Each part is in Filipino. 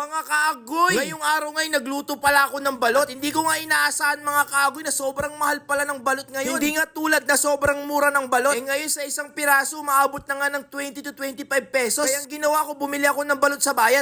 Mga kaagoy! Ngayong araw ngayon, nagluto pala ako ng balot. Hindi ko nga inaasahan mga kaagoy na sobrang mahal pala ng balot ngayon. Hindi nga tulad na sobrang mura ng balot. Eh ngayon sa isang piraso, maabot na nga ng 20 to 25 pesos. Kaya ang ginawa ko, bumili ako ng balot sa bayan.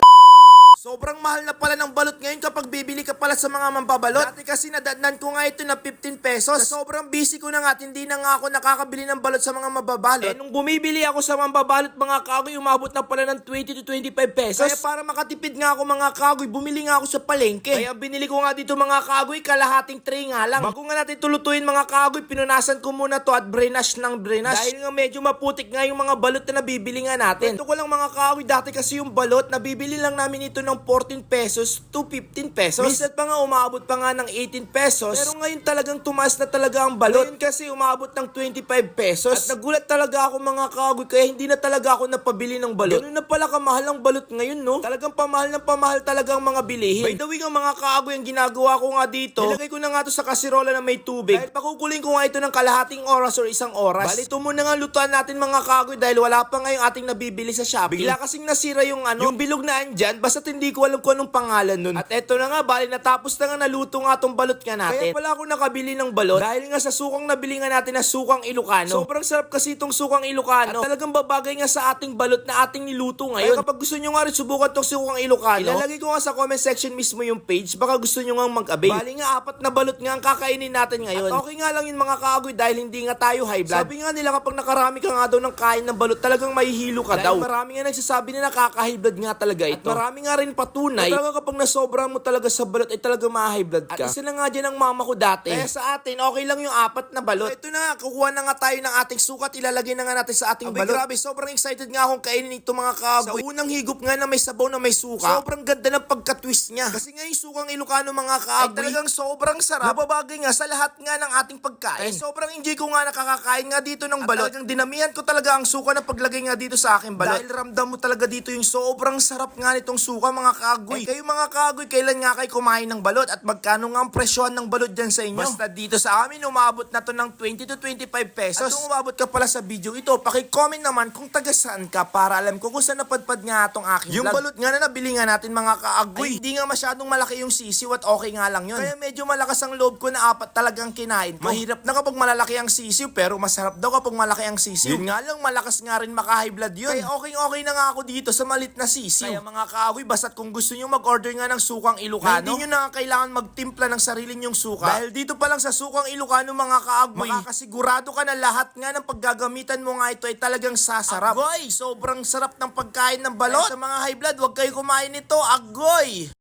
Sobrang mahal na pala ng balot ngayon kapag bibili ka pala sa mga mambabalot. Dati kasi nadatnan ko nga ito na 15 pesos. Sa sobrang busy ko na nga at hindi na nga ako nakakabili ng balot sa mga mababalot. Eh nung bumibili ako sa mambabalot mga kagoy, umabot na pala ng 20 to 25 pesos. Kaya para makatipid nga ako mga kagoy, bumili nga ako sa palengke. Kaya binili ko nga dito mga kagoy, kalahating tray nga lang. Bago nga natin tulutuin mga kagoy, pinunasan ko muna to at brainash ng brainash. Dahil nga medyo maputik nga yung mga balot na nabibili nga natin. Ito ko lang mga kagoy, dati kasi yung balot, nabibili lang namin ito ng 14 pesos to 15 pesos. Minsan pa nga umabot pa nga ng 18 pesos. Pero ngayon talagang tumaas na talaga ang balot. Ngayon kasi umabot ng 25 pesos. At nagulat talaga ako mga kagoy kaya hindi na talaga ako napabili ng balot. Ganun na pala kamahal ang balot ngayon no. Talagang pamahal ng pamahal talaga ang mga bilihin. By the way nga mga kagoy ang ginagawa ko nga dito. Nilagay ko na nga to sa kasirola na may tubig. Dahil pakukulin ko nga ito ng kalahating oras or isang oras. Bali ito muna nga lutuan natin mga kagoy dahil wala pa nga yung ating nabibili sa Shopee. Bigla kasing nasira yung ano, yung bilog na andyan basta't hindi ko alam kung anong pangalan nun. At eto na nga, bali natapos na nga naluto nga tong balot nga natin. Kaya pala ako nakabili ng balot dahil nga sa sukang nabili nga natin na sukang Ilocano. Sobrang sarap kasi itong sukang Ilocano. At talagang babagay nga sa ating balot na ating niluto ngayon. Kaya kapag gusto nyo nga rin subukan tong sukang Ilocano, ilalagay ko nga sa comment section mismo yung page. Baka gusto nyo nga mag-avail. Bali nga, apat na balot nga ang kakainin natin ngayon. At okay nga lang yun mga kaagoy dahil hindi nga tayo high blood. Sabi nga nila kapag nakarami ka nga daw ng kain ng balot, talagang mahihilo ka daw. Marami nga nagsasabi na nakaka-high blood nga talaga ito. At marami nga rin patunay. Na talaga kapag nasobra mo talaga sa balot ay talaga ma-high blood ka. At isa na nga dyan ang mama ko dati. Kaya sa atin, okay lang yung apat na balot. ito na nga, kukuha na nga tayo ng ating sukat, ilalagay na nga natin sa ating balot. grabe, sobrang excited nga akong kainin ito mga kagoy. Sa unang higop nga na may sabaw na may suka, sobrang ganda ng pagka-twist niya. Kasi nga yung sukang Ilocano mga kagoy, ay talagang sobrang sarap. Nababagay nga sa lahat nga ng ating pagkain. sobrang enjoy ko nga nakakakain nga dito ng balot. At talagang dinamihan ko talaga ang suka na paglagay nga dito sa aking balot. Dahil ramdam mo talaga dito yung sobrang sarap nga nitong suka mga kagoy. Eh, kayo mga kagoy, kailan nga kayo kumain ng balot at magkano nga ang presyon ng balot dyan sa inyo? Basta dito sa amin, umabot na to ng 20 to 25 pesos. At kung umabot ka pala sa video ito, pakicomment naman kung taga saan ka para alam ko kung saan napadpad nga itong aking Yung balot nga na nabili nga natin mga kaagoy, ay, hindi nga masyadong malaki yung sisiw at okay nga lang yun. Kaya medyo malakas ang loob ko na apat talagang kinain ko. Mahirap na kapag malalaki ang sisiw pero masarap daw kapag malaki ang sisiw. Yun nga lang, malakas nga rin maka-high blood yun. Kaya okay okay na nga ako dito sa malit na sisiw. Kaya mga kaagoy, basta't kung gusto nyo mag-order nga ng sukang Ilocano, hindi nyo na nga kailangan magtimpla ng sarili nyong suka. Dahil dito pa lang sa sukang Ilocano mga kaagoy, makakasigurado ka na lahat nga ng paggagamitan mo nga ito ay talagang sasarap. Agoy, sobrang sarap ng pagkain ng balot. Kaya sa mga high blood, huwag kayo kumain nito. Agoy!